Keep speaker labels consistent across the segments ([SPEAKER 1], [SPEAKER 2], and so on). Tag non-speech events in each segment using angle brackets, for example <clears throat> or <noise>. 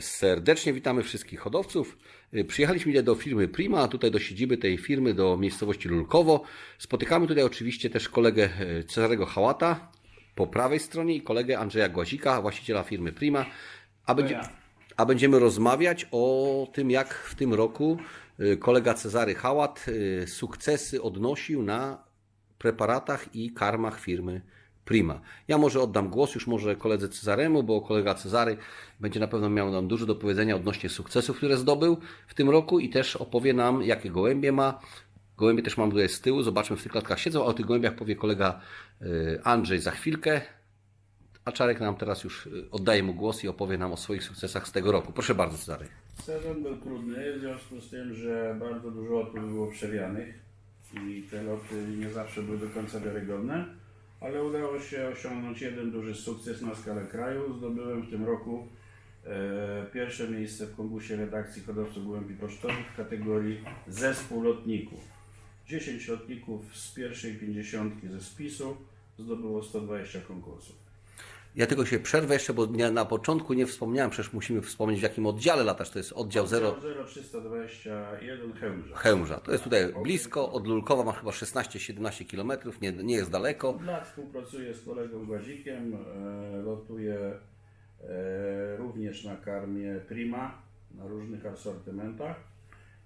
[SPEAKER 1] Serdecznie witamy wszystkich hodowców. E, Przyjechaliśmy do firmy Prima, tutaj do siedziby tej firmy, do miejscowości Lulkowo. Spotykamy tutaj oczywiście też kolegę e, Cezarego Hałata po prawej stronie i kolegę Andrzeja Głazika, właściciela firmy Prima. A, będzie, a będziemy rozmawiać o tym, jak w tym roku e, kolega Cezary Hałat sukcesy odnosił na preparatach i karmach firmy Prima. Ja może oddam głos już może koledze Cezaremu, bo kolega Cezary będzie na pewno miał nam dużo do powiedzenia odnośnie sukcesów, które zdobył w tym roku i też opowie nam, jakie gołębie ma. Gołębie też mam tutaj z tyłu, zobaczmy w tych klatkach siedzą, a o tych gołębiach powie kolega y, Andrzej za chwilkę. A Czarek nam teraz już y, oddaje mu głos i opowie nam o swoich sukcesach z tego roku. Proszę bardzo, Cezary.
[SPEAKER 2] Sezon był trudny w związku z tym, że bardzo dużo lotów było przewianych i te loty nie zawsze były do końca wiarygodne, ale udało się osiągnąć jeden duży sukces na skalę kraju. Zdobyłem w tym roku e, pierwsze miejsce w konkursie redakcji hodowców gołębi pocztowych w kategorii zespół lotników. 10 lotników z pierwszej pięćdziesiątki ze spisu zdobyło 120 konkursów.
[SPEAKER 1] Ja tylko się przerwę jeszcze, bo nie- na początku nie wspomniałem, przecież musimy wspomnieć w jakim oddziale latasz. To jest oddział 0
[SPEAKER 2] 0321 Chełmża.
[SPEAKER 1] Chełmża. To jest tutaj blisko, od Lulkowa ma chyba 16-17 km, nie, nie jest daleko.
[SPEAKER 2] Lat współpracuję z kolegą Głazikiem, e, lotuję e, również na karmie Prima, na różnych asortymentach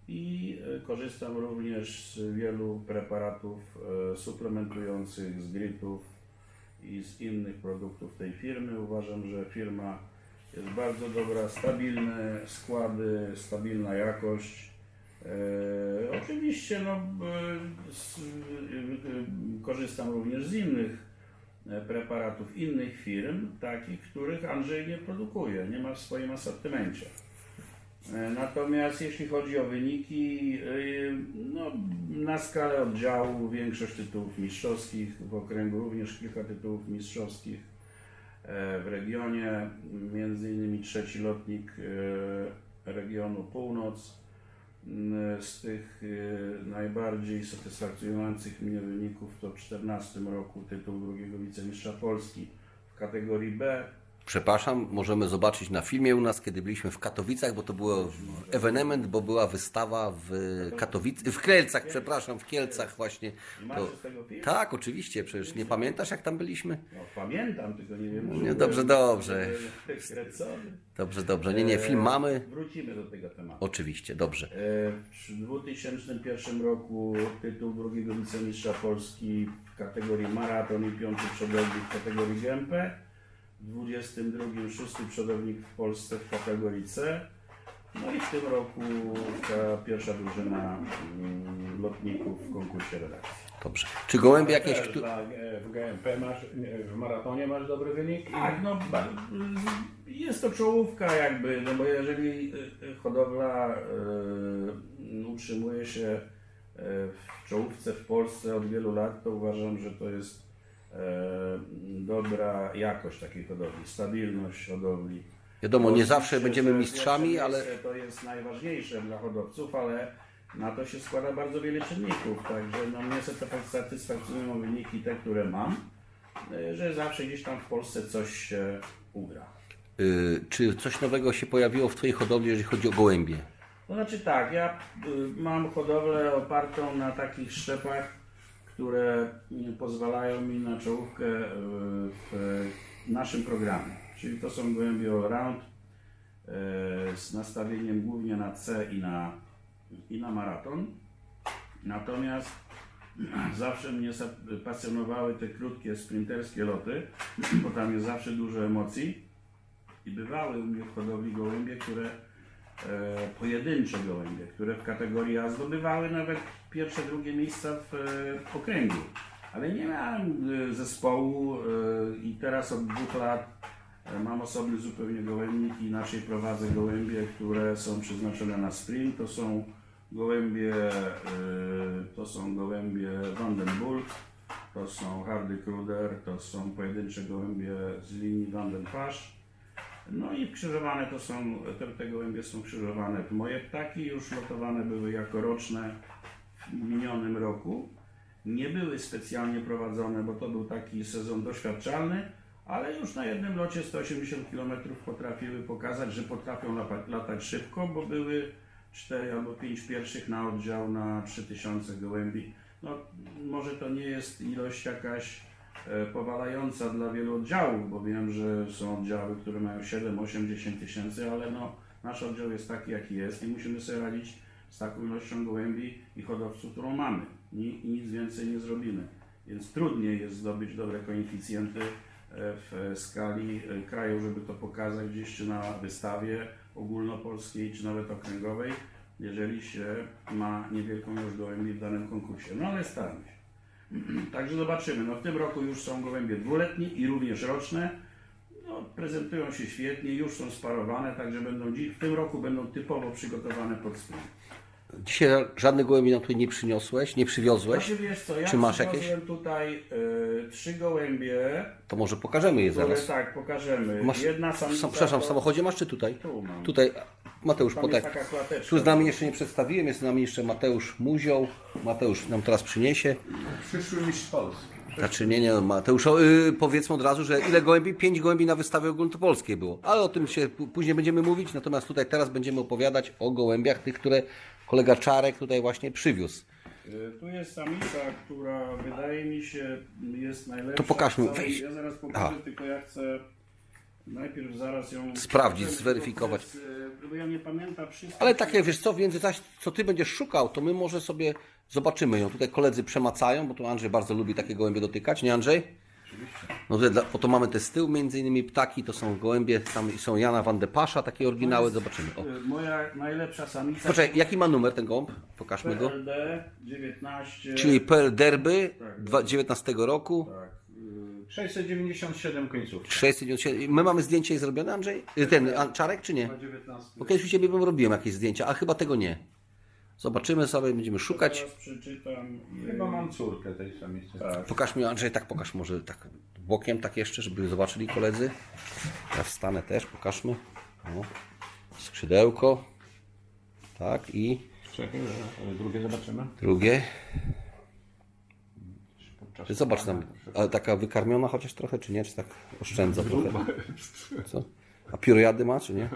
[SPEAKER 2] i e, korzystam również z wielu preparatów e, suplementujących, z gritów i z innych produktów tej firmy. Uważam, że firma jest bardzo dobra, stabilne składy, stabilna jakość. E, oczywiście no, e, z, e, e, korzystam również z innych preparatów innych firm, takich, których Andrzej nie produkuje, nie ma w swoim asortymencie. E, Natomiast jeśli chodzi o wyniki, e, no, na skalę oddziału większość tytułów mistrzowskich, w okręgu również kilka tytułów mistrzowskich e, w regionie, między innymi trzeci lotnik regionu Północ. Mm, Z tych najbardziej satysfakcjonujących mnie wyników to w 2014 roku tytuł drugiego wicemistrza Polski w kategorii B.
[SPEAKER 1] Przepraszam, możemy zobaczyć na filmie u nas, kiedy byliśmy w Katowicach, bo to był ewenement, bo była wystawa w Katowicach, w Kielcach, przepraszam, w Kielcach właśnie. To, tak, oczywiście, przecież nie pamiętasz jak tam byliśmy?
[SPEAKER 2] No, pamiętam, tylko nie wiem, czy
[SPEAKER 1] Nie, dobrze, dobrze. Dobrze, dobrze, nie, nie, film mamy.
[SPEAKER 2] Wrócimy do tego tematu.
[SPEAKER 1] Oczywiście, dobrze.
[SPEAKER 2] E, W 2001 roku tytuł drugiego wicemistrza Polski w kategorii maraton i piąty przodownik w kategorii GMP. W 22 szósty przodownik w Polsce w kategorii C. No i w tym roku ta pierwsza drużyna mm, lotników w konkursie redakcji.
[SPEAKER 1] Dobrze. Czy gołębie jakieś...
[SPEAKER 3] Też e, w GMP masz, w maratonie masz dobry wynik?
[SPEAKER 2] Tak, no ba- jest to czołówka jakby, no bo jeżeli y, y, hodowla y, utrzymuje się y, w czołówce w Polsce od wielu lat, to uważam, że to jest dobra jakość takiej hodowli, stabilność hodowli.
[SPEAKER 1] Wiadomo, nie zawsze będziemy mistrzami, ale...
[SPEAKER 2] To jest najważniejsze dla hodowców, ale na to się składa bardzo wiele czynników, także no mnie satysfakcjonują wyniki te, które mam, y, że zawsze gdzieś tam w Polsce coś się ugra.
[SPEAKER 1] Y, czy coś nowego się pojawiło w Twojej hodowli, jeżeli chodzi o gołębie?
[SPEAKER 2] To znaczy tak, ja y, mam hodowlę opartą na takich szczepach, które pozwalają mi na czołówkę y, w naszym programie. Czyli to są gołębie all-round y, z nastawieniem głównie na C i na, i na maraton. Natomiast <clears throat> zawsze mnie pasjonowały te krótkie sprinterskie loty, <clears throat> bo tam jest zawsze dużo emocji. I bywały u mnie w hodowli gołębie, które e, pojedyncze gołębie, które w kategorii A zdobywały nawet pierwsze, drugie miejsca w, e, okręgu. Ale nie miałem e, zespołu e, i teraz od dwóch lat e, mam osobny zupełnie gołębnik i inaczej prowadzę gołębie, które są przeznaczone na sprint. To są gołębie, e, to są gołębie Vandenburg, to są Hardy Kruder, to są pojedyncze gołębie z linii Vandenpasch. No i krzyżowane to są, te, te gołębie są krzyżowane moje ptaki, już lotowane były jako roczne w minionym roku. Nie były specjalnie prowadzone, bo to był taki sezon doświadczalny, ale już na jednym locie 180 km potrafiły pokazać, że potrafią lata- latać szybko, bo były 4 albo 5 pierwszych na oddział na 3000 gołębi. No, może to nie jest ilość jakaś powalająca dla wielu oddziałów, bo wiem, że są oddziały, które mają 7, 8, 10 tysięcy, ale no, nasz oddział jest taki, jaki jest i musimy sobie radzić z taką ilością gołębi i hodowców, którą mamy. Ni, nic więcej nie zrobimy. Więc trudniej jest zdobyć dobre koeficjenty e, w skali e, kraju, żeby to pokazać gdzieś czy na wystawie ogólnopolskiej, czy nawet okręgowej, jeżeli się ma niewielką ilość gołębi w danym konkursie. No ale staramy się. Także zobaczymy. No w tym roku już są gołębie dwuletnie i również roczne. No, prezentują się świetnie, już są sparowane, także będą w tym roku będą typowo przygotowane pod sprint.
[SPEAKER 1] Dzisiaj żadnych gołębi nam tutaj nie przyniosłeś, nie przywiozłeś.
[SPEAKER 2] Znaczy, wiesz co, ja
[SPEAKER 1] Czy masz jakieś?
[SPEAKER 2] tutaj y, trzy gołębie,
[SPEAKER 1] To może pokażemy je
[SPEAKER 2] które
[SPEAKER 1] zaraz.
[SPEAKER 2] tak, pokażemy.
[SPEAKER 1] Masz,
[SPEAKER 2] Jedna samica...
[SPEAKER 1] sam- przepraszam, w
[SPEAKER 2] to-
[SPEAKER 1] samochodzie masz czy tutaj?
[SPEAKER 2] Tu mam.
[SPEAKER 1] Tutaj Mateusz
[SPEAKER 2] Tam
[SPEAKER 1] Potek. Tu z nami jeszcze nie przedstawiłem, jest z nami jeszcze Mateusz Muzioł. Mateusz nam teraz przyniesie.
[SPEAKER 3] Przyszły mistrz Polski.
[SPEAKER 1] Znaczy nie, nie, Mateusz, o, yy, powiedzmy od razu, że ile gołębi? Pięć gołębi na wystawie ogólnopolskiej było. Ale o tym się później będziemy mówić, natomiast tutaj teraz będziemy opowiadać o gołębiach, tych, które kolega Czarek tutaj właśnie przywiózł.
[SPEAKER 2] Y, Tu jest samica, która wydaje mi się jest najlepsza.
[SPEAKER 1] To pokażmy,
[SPEAKER 2] całej-. Ja zaraz pokażę,
[SPEAKER 1] A.
[SPEAKER 2] tylko ja chcę najpierw zaraz ją...
[SPEAKER 1] Sprawdzić, zweryfikować.
[SPEAKER 2] to Bo ja nie pamiętam wszystkich.
[SPEAKER 1] Ale takie, wiesz co, w międzyczasie, co ty będziesz szukał, to my może sobie zobaczymy ją. Tutaj koledzy przemacają, bo tu Andrzej bardzo lubi takie gołębie dotykać, nie Andrzej? No dla- po to mamy te z tyłu, między innymi ptaki, to są gołębie, tam są Jana van de Pascha, takie oryginały, zobaczymy. O.
[SPEAKER 2] Y, Moja najlepsza samica.
[SPEAKER 1] Poczekaj, jaki ma numer ten gołąb? Pokażmy go.
[SPEAKER 2] PLD 19.
[SPEAKER 1] Czyli PL Derby
[SPEAKER 2] Tak.
[SPEAKER 1] dwa- 19 roku.
[SPEAKER 2] Tak. Y,
[SPEAKER 3] 697 końcówek.
[SPEAKER 1] 697. My mamy zdjęcie zrobione, Andrzej? Y, Ten Czarek czy nie?
[SPEAKER 3] 19.
[SPEAKER 1] Bo kiedyś u Ciebie bym robiłem jakieś zdjęcia, a chyba tego nie. Zobaczymy sobie, będziemy szukać.
[SPEAKER 2] Teraz przeczytam.
[SPEAKER 3] Chyba mam córkę tej samicy.
[SPEAKER 2] Tak.
[SPEAKER 1] Pokaż mi, Andrzej, tak pokaż może tak bokiem, tak jeszcze, żeby zobaczyli koledzy. Ja wstanę też, pokażmy. O. Skrzydełko. Tak i
[SPEAKER 3] Czekaj, ale drugie zobaczymy.
[SPEAKER 1] drugie. Ty zobacz tam, ale taka wykarmiona chociaż trochę, czy nie? Czy tak oszczędza trochę? Co? A piórojady ma, czy nie?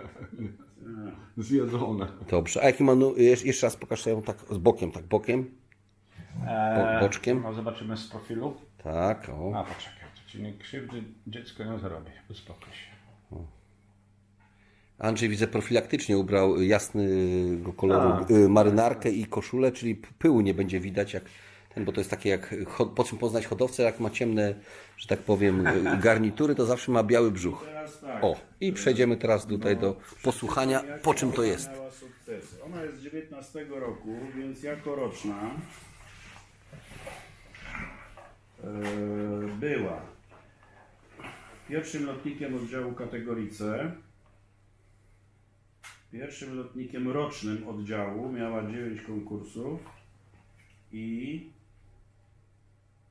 [SPEAKER 3] Zjedzone.
[SPEAKER 1] Dobrze. A jaki ma, nu- jesz- jeszcze raz pokaż ją tak z bokiem, tak bokiem.
[SPEAKER 3] Eee,
[SPEAKER 1] boczkiem.
[SPEAKER 3] No zobaczymy z profilu.
[SPEAKER 1] Tak, o.
[SPEAKER 3] A poczekaj, to ci nie krzywdy, dziecko nie zrobi. Uspokój się.
[SPEAKER 1] Andrzej widzę profilaktycznie ubrał jasnego koloru
[SPEAKER 3] Tak.
[SPEAKER 1] y, marynarkę i koszulę, czyli p- pyłu nie będzie widać jak ten, bo to jest takie jak, po czym poznać hodowcę, jak ma ciemne, że tak powiem, <laughs> garnitury, to zawsze ma biały brzuch.
[SPEAKER 2] Tak.
[SPEAKER 1] O, i przejdziemy teraz tutaj do posłuchania,
[SPEAKER 2] Jakie
[SPEAKER 1] po czym to jest.
[SPEAKER 2] Ona jest z 19 roku, więc jako roczna e, była pierwszym lotnikiem oddziału kategorii C, pierwszym lotnikiem rocznym oddziału, miała 9 konkursów i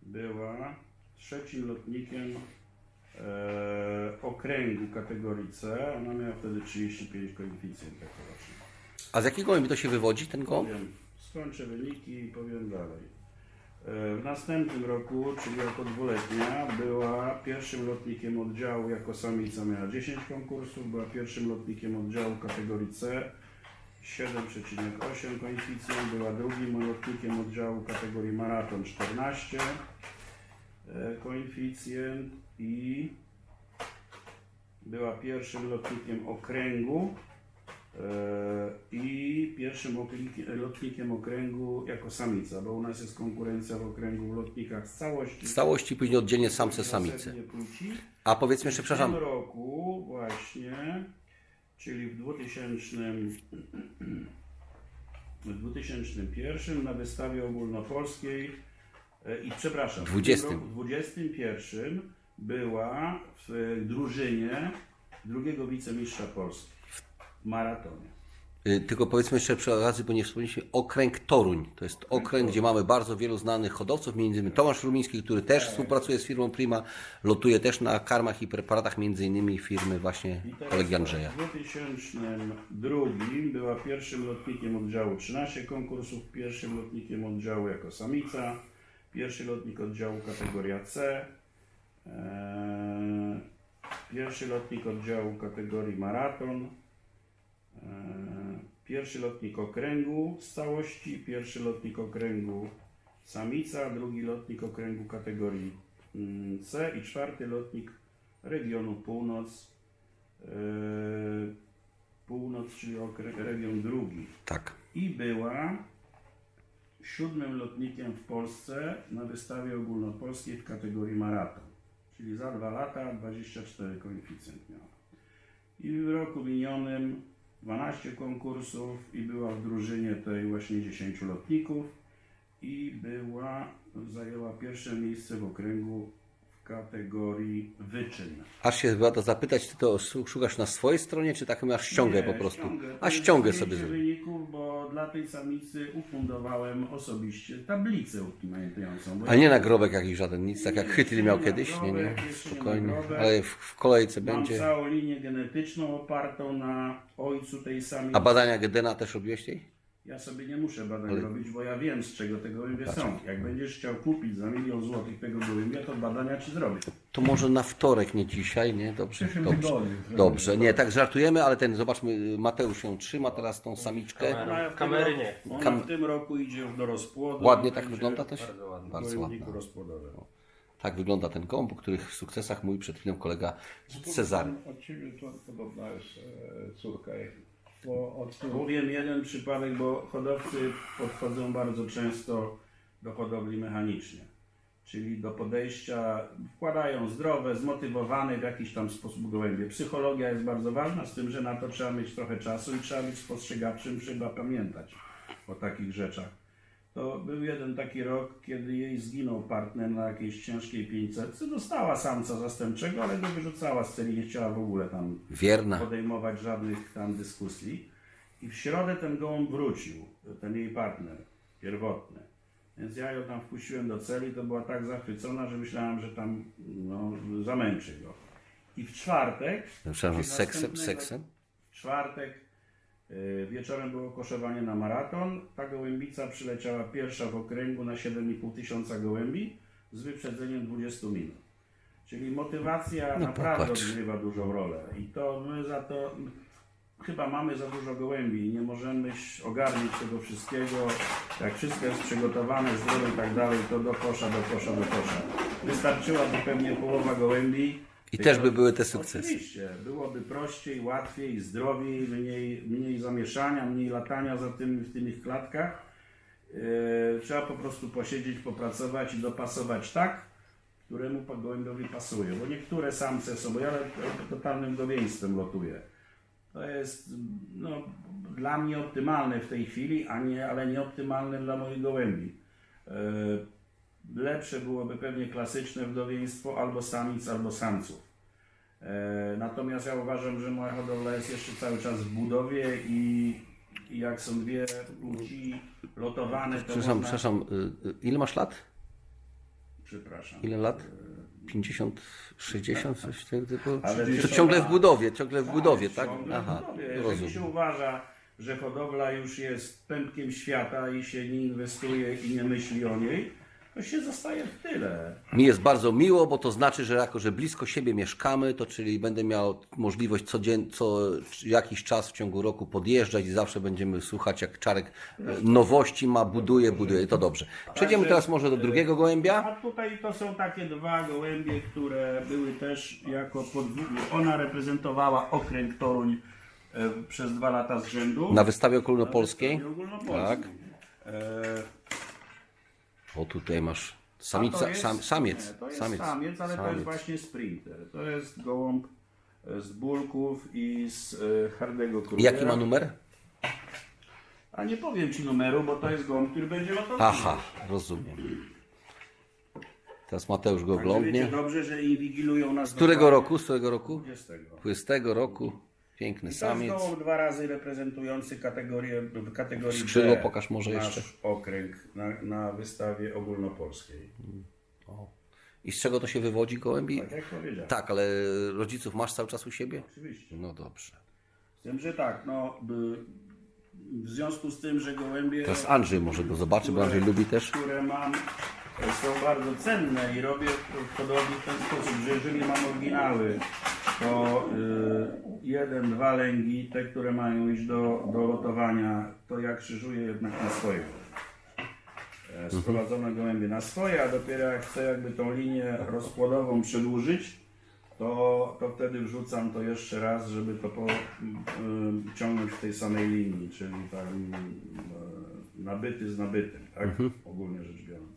[SPEAKER 2] była trzecim lotnikiem e, okręgu kategorii C. Ona miała wtedy 35 koeficjent roczny.
[SPEAKER 1] A z jakiego gołębi to się wywodzi, ten gołąb?
[SPEAKER 2] Powiem, skończę wyniki i powiem dalej. E, W następnym roku, czyli jako dwuletnia, była pierwszym lotnikiem oddziału jako samica, miała 10 konkursów, była pierwszym lotnikiem oddziału kategorii C, 7,8 koeficjent, była drugim lotnikiem oddziału kategorii maraton 14 e, koeficjent i była pierwszym lotnikiem okręgu e, i pierwszym lotnikiem okręgu jako samica, bo u nas jest konkurencja w okręgu w lotnikach z całości.
[SPEAKER 1] Z całości później oddzielnie samce, samice. A powiedzmy jeszcze,
[SPEAKER 2] W
[SPEAKER 1] przepraszam,
[SPEAKER 2] tym roku właśnie, czyli w 2000, w 2001 na wystawie ogólnopolskiej e, i przepraszam, w tym
[SPEAKER 1] 20.
[SPEAKER 2] roku, w 21 była w drużynie drugiego wicemistrza Polski w maratonie.
[SPEAKER 1] Y, tylko powiedzmy jeszcze przy okazji, bo nie wspomnieliśmy, okręg Toruń. To jest okręg, gdzie mamy bardzo wielu znanych hodowców, między innymi Tomasz Rumiński, który też współpracuje z firmą Prima, lotuje też na karmach i preparatach, między innymi firmy właśnie kolegi
[SPEAKER 2] tak,
[SPEAKER 1] Andrzeja.
[SPEAKER 2] W 2002 była pierwszym lotnikiem oddziału 13 konkursów, pierwszym lotnikiem oddziału jako samica, pierwszy lotnik oddziału kategoria C eee, pierwszy lotnik oddziału kategorii maraton, e, pierwszy lotnik okręgu z całości, pierwszy lotnik okręgu samica, drugi lotnik okręgu kategorii mm, C i czwarty lotnik regionu północ, e, północ, czyli region drugi
[SPEAKER 1] Tak.
[SPEAKER 2] i była siódmym lotnikiem w Polsce na wystawie ogólnopolskiej w kategorii maraton. Czyli za dwa lata 24 koeficjent miała. I w roku minionym 12 konkursów i była w drużynie tej właśnie 10 lotników i była, zajęła pierwsze miejsce w okręgu kategorii wyczyn.
[SPEAKER 1] Aż się chyba to zapytać, ty to szukasz na swojej stronie, czy tak masz ściągę
[SPEAKER 2] Nie,
[SPEAKER 1] po prostu?
[SPEAKER 2] ściągę. To
[SPEAKER 1] A
[SPEAKER 2] jest
[SPEAKER 1] ściągę
[SPEAKER 2] zdjęcie
[SPEAKER 1] sobie zrobić.
[SPEAKER 2] wyników, bo dla tej samicy ufundowałem osobiście tablicę upamiętającą. bo
[SPEAKER 1] A nie nagrobek jakiś żaden, nic, tak jak
[SPEAKER 2] nie
[SPEAKER 1] miał kiedyś? Nie, nie, spokojnie. Ale w, w kolejce
[SPEAKER 2] Mam
[SPEAKER 1] będzie.
[SPEAKER 2] całą linię genetyczną opartą na ojcu tej samicy.
[SPEAKER 1] A badania Gedena też robiłeś tej?
[SPEAKER 2] Ja sobie nie muszę badań
[SPEAKER 1] Ale-
[SPEAKER 2] robić, bo ja wiem z czego te gołębie są. Jak będziesz chciał kupić za milion złotych tego gołębia, to badania ci zrobię.
[SPEAKER 1] To może na wtorek, nie dzisiaj, nie? Dobrze,
[SPEAKER 3] przyszłym
[SPEAKER 1] dobrze.
[SPEAKER 3] tygodniu.
[SPEAKER 1] Dobrze, nie, tak żartujemy, ale ten, zobaczmy, Mateusz ją trzyma teraz tą samiczkę.
[SPEAKER 2] Ona w tym
[SPEAKER 4] Kamery
[SPEAKER 2] roku-
[SPEAKER 4] nie.
[SPEAKER 2] Ona
[SPEAKER 1] Kam-
[SPEAKER 2] w tym roku idzie do rozpłodu.
[SPEAKER 1] Ładnie tak
[SPEAKER 2] będzie
[SPEAKER 1] wygląda też?
[SPEAKER 4] Bardzo ładnie.
[SPEAKER 2] w
[SPEAKER 1] Bardzo
[SPEAKER 2] gołębniku
[SPEAKER 1] ładna.
[SPEAKER 2] rozpłodowym.
[SPEAKER 1] Tak wygląda ten gołąb, o których sukcesach mój przed chwilą kolega Cezary.
[SPEAKER 3] Od ciebie to podobna jest e, córka. Od
[SPEAKER 2] Powiem jeden przypadek, bo hodowcy podchodzą bardzo często do hodowli mechanicznie. Czyli do podejścia, wkładają zdrowe, zmotywowane w jakiś tam sposób gołębie. Psychologia jest bardzo ważna, z tym, że na to trzeba mieć trochę czasu i trzeba być spostrzegawczym, trzeba pamiętać o takich rzeczach. To był jeden taki rok, kiedy jej zginął partner na jakiejś ciężkiej 500. Dostała samca zastępczego, ale go wyrzucała z celi, nie chciała w ogóle tam
[SPEAKER 1] Wierna.
[SPEAKER 2] podejmować żadnych tam dyskusji. I w środę ten gołąb wrócił, ten jej partner pierwotny. Więc ja ją tam wpuściłem do celi, to była tak zachwycona, że myślałem, że tam no, zamęczy go. I w czwartek,
[SPEAKER 1] Przepraszam,
[SPEAKER 2] czyli
[SPEAKER 1] seksem, seksem?
[SPEAKER 2] w czwartek wieczorem było koszowanie na maraton. Ta gołębica przyleciała pierwsza w okręgu na 7,5 tysiąca gołębi z wyprzedzeniem 20 minut. Czyli motywacja
[SPEAKER 1] No
[SPEAKER 2] naprawdę
[SPEAKER 1] popatrz.
[SPEAKER 2] odgrywa dużą rolę. I to my za to chyba mamy za dużo gołębi i nie możemy ogarnić tego wszystkiego. Jak wszystko jest przygotowane, zdrowe i tak dalej, to do kosza, do kosza, do kosza. Wystarczyłaby pewnie połowa gołębi.
[SPEAKER 1] I też by były te sukcesy.
[SPEAKER 2] Oczywiście, byłoby prościej, łatwiej, zdrowiej, mniej, mniej zamieszania, mniej latania za tym, w tych klatkach. Yy, trzeba po prostu posiedzieć, popracować i dopasować tak, któremu gołębiowi pasuje. Bo niektóre samce są, bo ja totalnym dowieństwem lotuję. To jest no, dla mnie optymalne w tej chwili, a nie, ale nieoptymalne dla moich gołębi. Yy, lepsze byłoby pewnie klasyczne wdowieństwo albo samic, albo samców. E, Natomiast ja uważam, że moja hodowla jest jeszcze cały czas w budowie i, i jak są dwie płci lotowane, to
[SPEAKER 1] Przepraszam,
[SPEAKER 2] można...
[SPEAKER 1] przepraszam, y, y, ile masz lat?
[SPEAKER 2] Przepraszam.
[SPEAKER 1] Ile lat? 50, 60, coś tego typu?
[SPEAKER 2] Ale
[SPEAKER 1] To ciągle w budowie, ciągle w budowie, tak?
[SPEAKER 2] Ciągle
[SPEAKER 1] Aha,
[SPEAKER 2] w budowie. Jeżeli się
[SPEAKER 1] rozumiem.
[SPEAKER 2] uważa, że hodowla już jest pępkiem świata i się nie inwestuje i nie myśli o niej, to się zostaje w tyle.
[SPEAKER 1] Mi jest bardzo miło, bo to znaczy, że jako, że blisko siebie mieszkamy, to czyli będę miał możliwość codzien, co jakiś czas w ciągu roku podjeżdżać i zawsze będziemy słuchać, jak Czarek e, nowości ma, buduje, buduje. To dobrze. Przejdziemy teraz może do drugiego gołębia.
[SPEAKER 2] A tutaj to są takie dwa gołębie, które były też jako podwójne. Ona reprezentowała okręg Toruń e, przez dwa lata z rzędu.
[SPEAKER 1] Na wystawie ogólnopolskiej.
[SPEAKER 2] Ogólnopolskiej.
[SPEAKER 1] Tak.
[SPEAKER 2] E,
[SPEAKER 1] O, tutaj masz
[SPEAKER 2] a to
[SPEAKER 1] samica,
[SPEAKER 2] jest-
[SPEAKER 1] sam, samiec.
[SPEAKER 2] Nie, to jest
[SPEAKER 1] samiec,
[SPEAKER 2] samiec, ale to
[SPEAKER 1] samiec.
[SPEAKER 2] jest właśnie sprinter. To jest gołąb e, z Bulków i z e, Hardego Kruja.
[SPEAKER 1] Jaki ma numer?
[SPEAKER 2] A nie powiem Ci numeru, bo to jest gołąb, który będzie lotował.
[SPEAKER 1] Aha, rozumiem. Teraz Mateusz go
[SPEAKER 2] Także wiecie
[SPEAKER 1] oglądnie.
[SPEAKER 2] dobrze, że inwigilują nas
[SPEAKER 1] Z którego roku? Z którego roku?
[SPEAKER 2] 20.
[SPEAKER 1] 20 roku. Piękny
[SPEAKER 2] I to jest gołąb dwa razy reprezentujący kategorię, w kategorii
[SPEAKER 1] Skrzydło
[SPEAKER 2] B,
[SPEAKER 1] pokaż może
[SPEAKER 2] nasz
[SPEAKER 1] jeszcze.
[SPEAKER 2] okręg na, na wystawie ogólnopolskiej.
[SPEAKER 1] I z czego to się wywodzi gołębi?
[SPEAKER 2] Tak jak powiedziałem.
[SPEAKER 1] Tak, ale rodziców masz cały czas u siebie?
[SPEAKER 2] Oczywiście.
[SPEAKER 1] No dobrze.
[SPEAKER 2] Z tym, że tak, no by, w związku z tym, że gołębie,
[SPEAKER 1] Teraz Andrzej może go zobaczy, bo Andrzej lubi też.
[SPEAKER 2] które mam, są bardzo cenne i robię w hodowli w ten sposób, że jeżeli mam oryginały to y, jeden, dwa lęgi, te, które mają iść do, do lotowania, to ja krzyżuję jednak na swoje. E, Sprowadzone gołębie na swoje, a dopiero jak chcę jakby tą linię rozpłodową przedłużyć, to, to wtedy wrzucam to jeszcze raz, żeby to po, y, ciągnąć w tej samej linii, czyli tam y, nabyty z nabytym, tak? Ogólnie rzecz biorąc.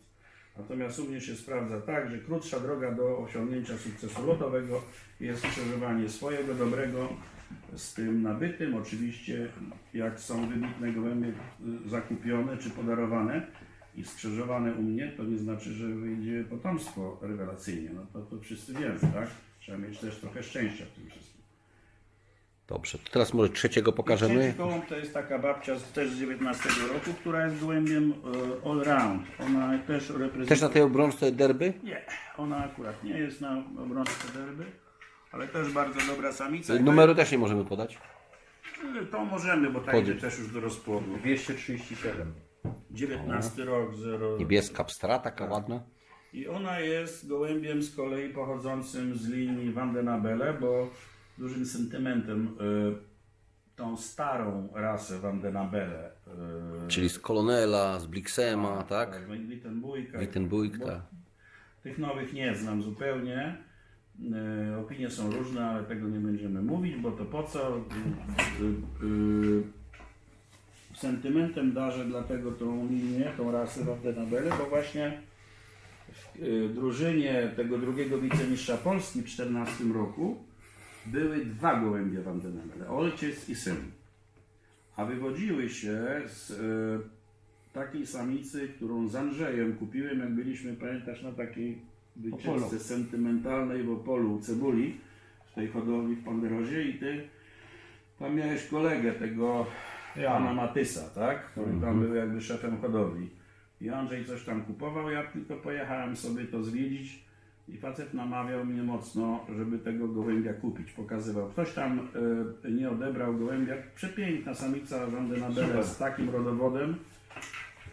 [SPEAKER 2] Natomiast mnie się sprawdza tak, że krótsza droga do osiągnięcia sukcesu lotowego jest skrzyżowanie swojego dobrego z tym nabytym. Oczywiście jak są wybitne gołębie y, zakupione czy podarowane i skrzyżowane u mnie, to nie znaczy, że wyjdzie potomstwo rewelacyjnie. No to, to wszyscy wiemy, tak? Trzeba mieć też trochę szczęścia w tym wszystkim.
[SPEAKER 1] Dobrze, to teraz może trzeciego pokażemy.
[SPEAKER 2] Trzeci gołąb to jest taka babcia z, też z 19 roku, która jest gołębiem e, all round. Ona też reprezentuje...
[SPEAKER 1] Też na tej obrączce derby?
[SPEAKER 2] Nie, ona akurat nie jest na obrączce derby, ale też bardzo dobra samica.
[SPEAKER 1] Numeru też nie możemy podać.
[SPEAKER 2] To możemy, bo ta
[SPEAKER 1] Podjedź.
[SPEAKER 2] idzie też już do rozpłodu.
[SPEAKER 3] 237.
[SPEAKER 2] 19 rok, 0.
[SPEAKER 1] Niebieska pstra, taka ładna.
[SPEAKER 2] I ona jest gołębiem z kolei pochodzącym z linii Van den Abele, bo dużym sentymentem y, tą starą rasę Van den Abele. Y,
[SPEAKER 1] Czyli z Kolonela, z Blixema, tak?
[SPEAKER 2] Wittenbójka.
[SPEAKER 1] Wittenbójk,
[SPEAKER 2] Bo
[SPEAKER 1] tak.
[SPEAKER 2] Tych nowych nie znam zupełnie. E, Opinie są różne, ale tego nie będziemy mówić, bo to po co? Sentymentem darzę dlatego tą linię, tą rasę Vandenabele, bo właśnie w drużynie tego drugiego wicemistrza Polski w 14 roku były dwa gołębie Vandenabele, ojciec i syn. A wywodziły się z y, takiej samicy, którą z Andrzejem kupiłem, jak byliśmy, pamiętasz, na takiej wycieczce sentymentalnej w Opolu u Cebuli, w tej hodowli w Panderozie i ty tam miałeś kolegę tego Jana Matysa, tak? Który tam był jakby szefem hodowli. I Andrzej coś tam kupował, ja tylko pojechałem sobie to zwiedzić i facet namawiał mnie mocno, żeby tego gołębia kupić. Pokazywał. Ktoś tam y, nie odebrał gołębia. Przepiękna samica Vandenabele z takim rodowodem.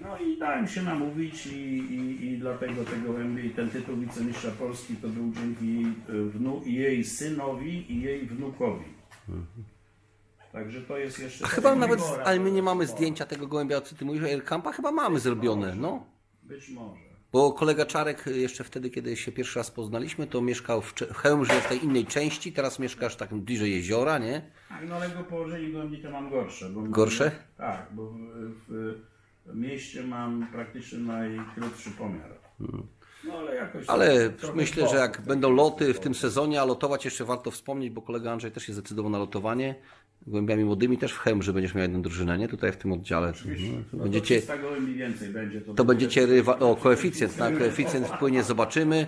[SPEAKER 2] No i dałem się namówić i, i, i dlatego te gołębie i ten tytuł wicemistrza Polski to był dzięki jej, y, wnu, jej synowi i jej wnukowi. Także to jest jeszcze...
[SPEAKER 1] A chyba nawet, ale my nie mamy
[SPEAKER 2] to.
[SPEAKER 1] zdjęcia tego gołębia, co ty mówisz, Aircampa? Chyba mamy zrobione, no.
[SPEAKER 2] Być może.
[SPEAKER 1] Bo kolega Czarek jeszcze wtedy, kiedy się pierwszy raz poznaliśmy, to mieszkał w Cze- w Chełmży, w tej innej części, teraz mieszkasz tak bliżej jeziora, nie?
[SPEAKER 2] Tak, no ale go położenie gołębi to mam gorsze. Bo
[SPEAKER 1] Gorsze?
[SPEAKER 2] Tak, bo w, w, mieście mam praktycznie najkrótszy pomiar. No ale jakoś...
[SPEAKER 1] Ale
[SPEAKER 2] trochę
[SPEAKER 1] myślę, że
[SPEAKER 2] sposób
[SPEAKER 1] jak będą loty w tym sezonie, a lotować jeszcze warto wspomnieć, bo kolega Andrzej też się zdecydował na lotowanie. Gołębiami młodymi też w Chełmży będziesz miał jedną drużynę, nie? Tutaj w tym oddziale. No,
[SPEAKER 2] No
[SPEAKER 1] będziecie,
[SPEAKER 2] to 300 gołębi więcej będzie. To,
[SPEAKER 1] to będziecie rywa... O, koeficjent, na koeficjent wpłynie, zobaczymy.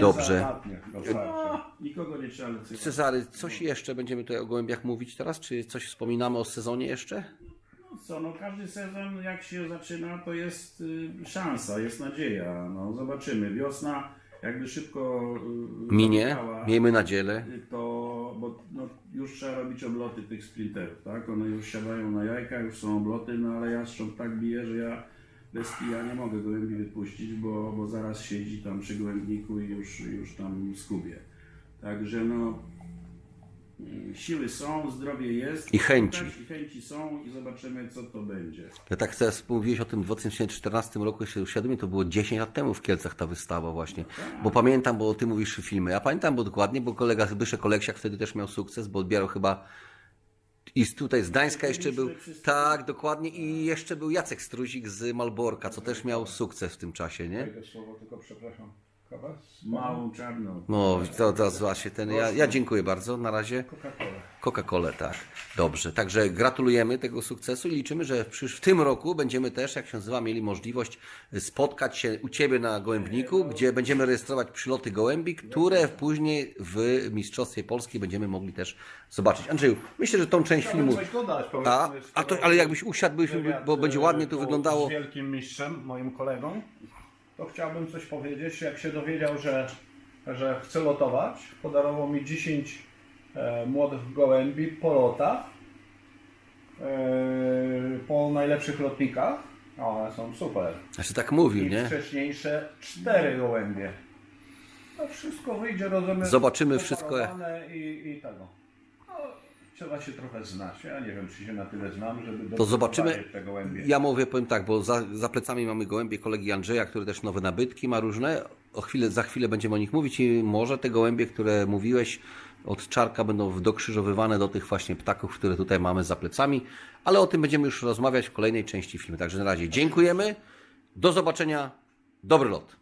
[SPEAKER 1] Dobrze.
[SPEAKER 2] No, nikogo nie trzeba.
[SPEAKER 1] Cezary, coś jeszcze będziemy tutaj o gołębiach mówić teraz? Czy coś wspominamy o sezonie jeszcze?
[SPEAKER 2] No co, no każdy sezon jak się zaczyna, to jest y, szansa, jest nadzieja. No zobaczymy. Wiosna jakby szybko y,
[SPEAKER 1] Minie,
[SPEAKER 2] zabiegała,
[SPEAKER 1] miejmy nadzieję.
[SPEAKER 2] y, to bo no, już trzeba robić obloty tych sprinterów, tak? One już siadają na jajka, już są obloty, no ale jastrząb tak bije, że ja bez kija nie mogę gołębi wypuścić, bo, bo zaraz siedzi tam przy gołębniku i już, już tam skubie. Także no y, siły są, zdrowie jest.
[SPEAKER 1] I chęci.
[SPEAKER 2] I chęci są i zobaczymy co to będzie.
[SPEAKER 1] Ja tak teraz mówiłeś o tym w 2014 roku, się uświadomię, to było 10 lat temu w Kielcach ta wystawa właśnie. Bo pamiętam, bo ty mówisz filmy, ja pamiętam bo dokładnie, bo kolega Zbyszek Oleksiak wtedy też miał sukces, bo odbierał chyba i tutaj z Gdańska jeszcze był, tak, dokładnie i jeszcze był Jacek Struzik z Malborka, co też miał sukces w tym czasie, nie?
[SPEAKER 3] Słowo, tylko przepraszam.
[SPEAKER 2] Małą czarną.
[SPEAKER 1] No, to, to właśnie ten, ja, ja dziękuję bardzo, na razie.
[SPEAKER 3] Coca-Cola.
[SPEAKER 1] Coca-Colę, tak. Dobrze, także gratulujemy tego sukcesu i liczymy, że w, tym roku będziemy też, jak się nazywa, mieli możliwość spotkać się u Ciebie na Gołębniku, gdzie będziemy rejestrować przyloty gołębi, które później w Mistrzostwie Polski będziemy mogli też zobaczyć. Andrzeju, myślę, że tą część filmu... A, a to, ale jakbyś usiadł, byśmy, bo będzie
[SPEAKER 3] e,
[SPEAKER 1] ładnie tu wyglądało.
[SPEAKER 3] Z wielkim mistrzem, moim kolegą, to chciałbym coś powiedzieć. Jak się dowiedział, że, że chce lotować, podarował mi 10 e, młodych gołębi po lotach, e, po najlepszych lotnikach. One są super.
[SPEAKER 1] Znaczy tak mówił,
[SPEAKER 3] I
[SPEAKER 1] nie?
[SPEAKER 3] wcześniejsze cztery gołębie. to wszystko wyjdzie, rozumiem.
[SPEAKER 1] Zobaczymy wszystko.
[SPEAKER 3] I, i tego. Trzeba się trochę znać. Ja nie wiem, czy się na tyle znam, żeby dobrze
[SPEAKER 1] To zobaczymy.
[SPEAKER 3] te gołębie.
[SPEAKER 1] Ja mówię, powiem tak, bo za, za plecami mamy gołębie kolegi Andrzeja, który też nowe nabytki ma różne. O chwilę, za chwilę będziemy o nich mówić i może te gołębie, które mówiłeś od czarka będą dokrzyżowywane do tych właśnie ptaków, które tutaj mamy za plecami, ale o tym będziemy już rozmawiać w kolejnej części filmu. Także na razie dziękujemy, do zobaczenia, dobry lot.